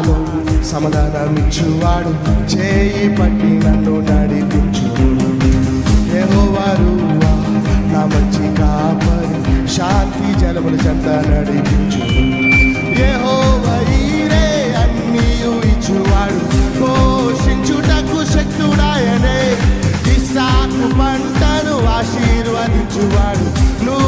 నాలో సమాధానమిచ్చువాడు చేయి పట్టి నన్ను నడిపించు ఏమో వారు నా మంచి కాపరి శాంతి జలముల చెంత నడిపించు పంటను ఆశీర్వదించువాడు నువ్వు